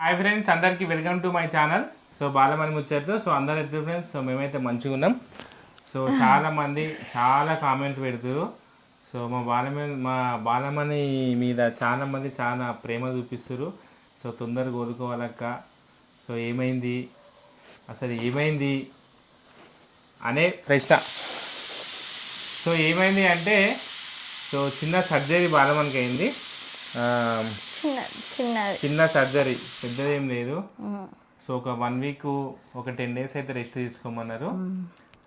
Hi friends అందరికీ welcome to my channel so Balamani ముచ్చట్లు. So అందరు ఎట్లా ఫ్రెండ్స్ సో మేమైతే మంచిగా ఉన్నాం. సో చాలా మంది చాలా కామెంట్ పెడుతురు సో మా బాలమణి మా బాలమణి మీద చాలా మంది చాలా ప్రేమ చూపిస్తారు సో తొందరగా కోరుకోవాలక్క సో ఏమైంది? అసలు ఏమైంది? అనే ప్రశ్న. సో ఏమైంది అంటే సో చిన్న సర్జరీ బాలమణికి అయింది చిన్న సర్జరీ. పెద్దది ఏం లేదు. సో ఒక వన్ వీక్ ఒక టెన్ డేస్ అయితే రెస్ట్ తీసుకోమన్నారు.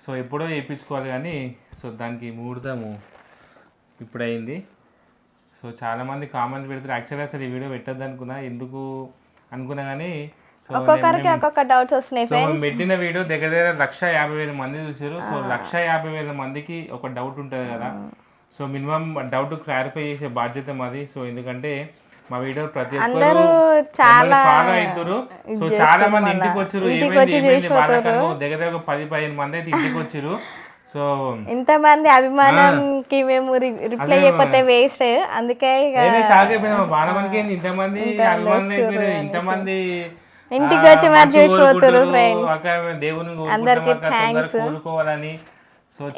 సో ఎప్పుడో వేయించుకోవాలి కానీ సో దానికి ముహూర్తము ఇప్పుడు అయింది సో చాలామంది కామెంట్ పెడతారు యాక్చువల్గా అసలు ఈ వీడియో పెట్టద్దు అనుకున్నా ఎందుకు అనుకున్నా కానీ సో ఒక్కొక్కరికి ఒక్కొక్క డౌట్స్ వస్తున్నాయి సో పెట్టిన వీడియో దగ్గర దగ్గర లక్ష యాభై వేల మంది చూసారు సో లక్ష యాభై వేల మందికి ఒక డౌట్ ఉంటుంది కదా. సో మినిమం డౌట్ క్లారిఫై చేసే బాధ్యత మాది. సో ఎందుకంటే మా వీడియో ప్రతి ఒక్కరు చాలా ఫాలో అవుతారు సో చాలా మంది ఇంటికి వచ్చారు ఏమైంది ఏమైంది? వాళ్ళకను దగ్గర దగ్గర పది పదిహేను మంది అయితే ఇంటికి వచ్చారు సో ఇంతమంది అభిమానంకి మేము రిప్లై చేయకపోతే వేస్ట్. అందుకే షాక్ అయిపోయినా బాగా మందికి ఇంతమంది ఇంతమంది ఇంటికి వచ్చి మరి మంచిగా చూసిపోతున్నారు కోరుకుంటారు. అక్క మేము దేవుని కోరుకుంటాం అక్క తొందరగా కోరుకోవాలని సో చాలా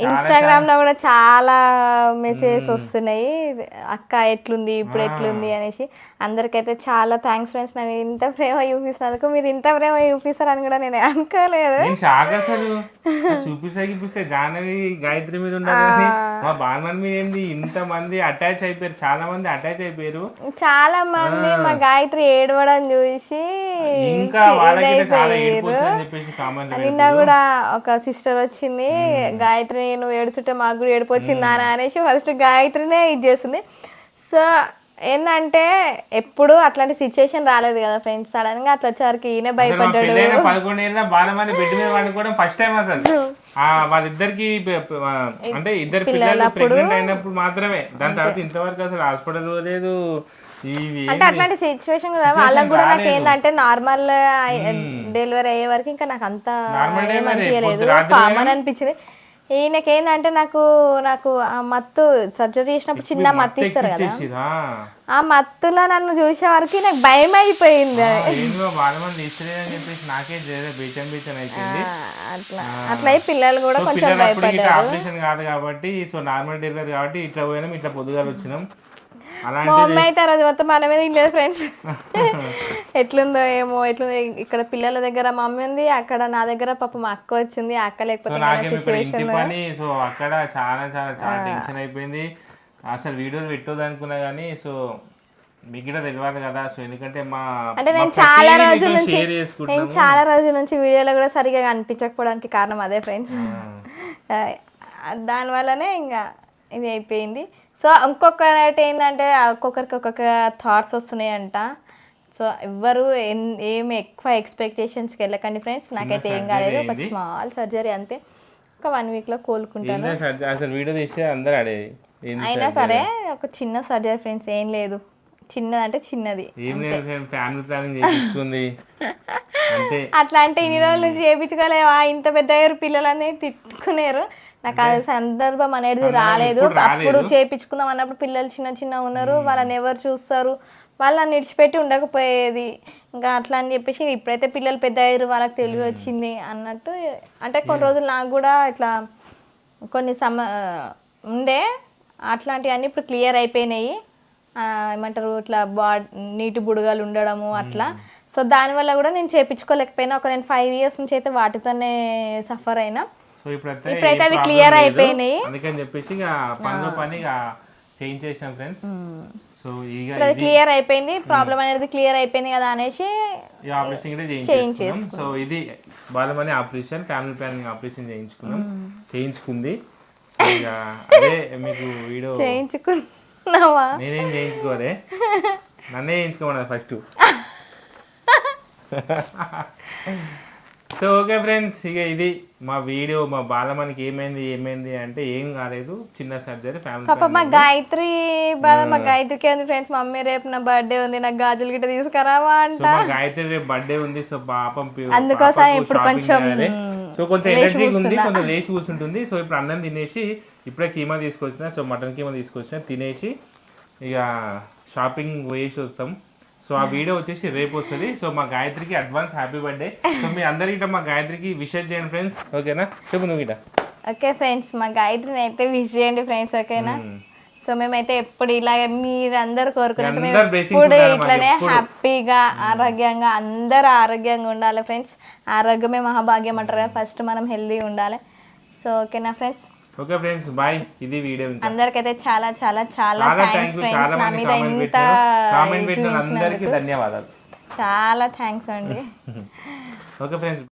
ఇన్స్టాగ్రామ్లో కూడా చాలా మెసేజెస్ వస్తున్నాయి. అక్క ఎట్లుంది ఇప్పుడు ఎట్లుంది అనేసి. అందరికైతే చాలా థ్యాంక్స్ ఫ్రెండ్స్ నాకు ఇంత ప్రేమ చూపిస్తున్నందుకు మీరు ఇంత ప్రేమ చూపిస్తారని కూడా నేను అనుకోలేదు. నేను చూపిస్తే చూపిస్తే జాహ్నవి గాయత్రి మీద ఉండాలి మా బాలమన్ మీద ఏంది? ఇంత మంది అటాచ్ అయిపోయారు. చాలా మంది అటాచ్ అయిపోయారు. చాలా మంది మా గాయత్రి ఏడవడం చూసి ఇంకా వాళ్ళకి చాలా చెప్పేసి కామెంట్ నిన్న కూడా ఒక సిస్టర్ వచ్చింది గాయత్రి నువ్వు ఏడుస్తుంటే మాకు కూడా ఏడుపు వచ్చిందా అని అనేసి ఫస్ట్ గాయత్రినే ఇది చేస్తుంది సో ఏంటంటే ఎప్పుడు అట్లాంటి సిచ్యుయేషన్ రాలేదు కదా ఫ్రెండ్స్ సడన్గా అట్లా వచ్చేసరికి ఈయన భయపడ్డాడు. పదకొండు బాలమని బెడ్ మీద వండుకోవడం ఫస్ట్ టైం అసలు. వాళ్ళిద్దరికి అంటే ఇద్దరు పిల్లలు ప్రెగ్నెంట్ అయినప్పుడు మాత్రమే. దాని తర్వాత ఇంతవరకు అసలు హాస్పిటల్ లేదు. అంటే అట్లాంటి సిచ్యువేషన్ కూడా వాళ్ళకి కూడా నాకు ఏంటంటే నార్మల్ డెలివరీ అయ్యే వరకు ఇంకా నాకు అంత ఏమనిపించలేదు కామన్ అనిపించింది. ఈయనకి ఏంటంటే నాకు నాకు ఆ మత్తు సర్జరీ చేసినప్పుడు చిన్న మత్తు ఇస్తారు కదా. ఆ మత్తులో నన్ను చూసే వరకు నాకు భయం అయిపోయింది. అట్లా. అట్లా పిల్లలు కూడా కొంచెం భయపడ్డారు. కాదు కాబట్టి సో నార్మల్ డెలివరీ కాబట్టి ఇట్లా పోయినాం ఇట్లా పొద్దుగాలు వచ్చినాం. మా మమ్మీ అయితే ఆ రోజు మొత్తం మన మీద ఇంట్లో ఫ్రెండ్స్ ఎట్లుందో ఏమో ఎట్లుందో ఇక్కడ పిల్లల దగ్గర మమ్మీ ఉంది అక్కడ నా దగ్గర పాప మా అక్క వచ్చింది ఆ అక్క లేకపోతే నాకేమి ఇక్కడ ఇంటి పని సో అక్కడ చాలా చాలా చాలా టెన్షన్ అయిపోయింది. అసలు వీడియోలు పెట్టొద్దు అనుకున్నా కానీ సో మీకు కూడా తెలియాలి కదా సో ఎందుకంటే మా అంటే మా నేను చాలా రోజుల నుంచి నేను చాలా రోజుల నుంచి వీడియోలో కూడా సరిగా కనిపించకపోవడానికి కారణం అదే ఫ్రెండ్స్ దానివల్లనే ఇంకా ఇది అయిపోయింది. సో ఇంకొకటి ఏంటంటే ఒక్కొక్కరికి ఒక్కొక్క థాట్స్ వస్తున్నాయంట. సో ఎవ్వరు ఏమి ఎక్కువ ఎక్స్పెక్టేషన్స్కి వెళ్ళకండి ఫ్రెండ్స్ నాకైతే ఏం కాలేదు ఒక స్మాల్ సర్జరీ అంతే. ఒక వన్ వీక్లో కోలుకుంటాను. అసలు వీడియో తీస్తే అందరు అయినా సరే ఒక చిన్న సర్జరీ ఫ్రెండ్స్ ఏం లేదు. చిన్నదంటే చిన్నది. ఏం లేదు ఫ్యామిలీ ప్లానింగ్ చేయించుకుంది అంతే. అట్లా అంటే ఇన్ని రోజుల నుంచి చేయించుకోలేవా ఇంత పెద్ద అయ్యారు పిల్లలని తిట్టుకునేరు. నాకు ఆ సందర్భం అనేది రాలేదు. అప్పుడు చేయించుకుందాం అన్నప్పుడు పిల్లలు చిన్న చిన్న ఉన్నారు. వాళ్ళని ఎవరు చూస్తారు? వాళ్ళని విడిచిపెట్టి ఉండకపోయేది. ఇంకా అట్లా అని చెప్పేసి ఇప్పుడైతే పిల్లలు పెద్ద అయ్యారు వాళ్ళకి తెలివి వచ్చింది అన్నట్టు. అంటే కొన్ని రోజులు నాకు కూడా ఇట్లా కొన్ని సమ ఉండే. అట్లాంటివన్నీ ఇప్పుడు క్లియర్ అయిపోయినాయి. ఏమంటారు ఇట్లా బా నీటి బుడగలు ఉండడము అట్లా. సో దానివల్ల కూడా నేను చేపించుకోలేకపోయినా. ఒక నేను ఫైవ్ ఇయర్స్ నుంచి అయితే వాటితోనే సఫర్ అయినా. సో ఇప్పుడైతే అవి లేదు. అయిపోయినాయి. అందుకని చెప్పేసి పనిలో పని ఫ్రెండ్స్ సో ఇక ఇప్పుడు అది క్లియర్ అయిపోయింది. ప్రాబ్లం అనేది క్లియర్ అయిపోయింది కదా అనేసి ఈ ఆపరేషన్ కూడా సో ఇది Balamani operation family planning operation చేయించుకున్నాం. చేయించుకుంది. సో ఇక అదే మీకు వీడియో చేయించుకున్నావా నేనేం చేయించుకోలే. నన్నే చేయించుకోమన్నది ఫస్ట్ సో ఓకే ఫ్రెండ్స్ ఇక ఇది మా వీడియో మా బాలమనికి ఏమైంది ఏమైంది అంటే ఏం కాలేదు. చిన్న సర్జరీ ఫ్యామిలీ పాప మా గాయత్రి బాధ మా గాయత్రికి ఉంది ఫ్రెండ్స్ మమ్మీ రేపు నా బర్త్డే ఉంది నాకు గాజులు గిట్ట తీసుకురావా అంట. సో మా గాయత్రి రేపు బర్త్డే ఉంది సో పాపం అందుకోసం ఇప్పుడు కొంచెం, సో కొంచెం ఎనర్జీ ఉంది. కొంచెం లేచి కూర్చుంటుంది. సో ఇప్పుడు అన్నం తినేసి ఇప్పుడే కీమా తీసుకొచ్చిన సో మటన్ కీమా తీసుకొచ్చిన తినేసి ఇక షాపింగ్ పోయేసి వస్తాం. సో ఆ వీడియో వచ్చేసి రేపు వస్తుంది. సో మా గాయత్రికి అడ్వాన్స్ హ్యాపీ బర్త్డే సో మీ అందరికీ మా గాయత్రికి విషెస్ చేయండి ఫ్రెండ్స్ ఓకేనా? చెప్పు నువ్వు ఇట ఓకే ఫ్రెండ్స్ మా గాయత్రిని అయితే విష్ చేయండి ఫ్రెండ్స్ ఓకేనా? సో మేమైతే ఎప్పుడు ఇలాగే మీరందరూ కోరుకున్నట్టు మేము ఎప్పుడు. ఇట్లనే. హ్యాపీగా ఆరోగ్యంగా అందరూ ఆరోగ్యంగా ఉండాలి ఫ్రెండ్స్ ఆరోగ్యమే మహాభాగ్యం అంటారు ఫస్ట్ మనం హెల్దీ ఉండాలి. సో ఓకేనా ఫ్రెండ్స్ ఓకే ఫ్రెండ్స్ బాయ్ ఇది వీడియో అందరికైతే చాలా చాలా చాలా థ్యాంక్స్ ఫ్రెండ్స్ నా మంది మీద కామెంట్ ఇంత కామెంట్ పెట్టిన అందరికీ ధన్యవాదాలు. చాలా థ్యాంక్స్ అండి. Okay friends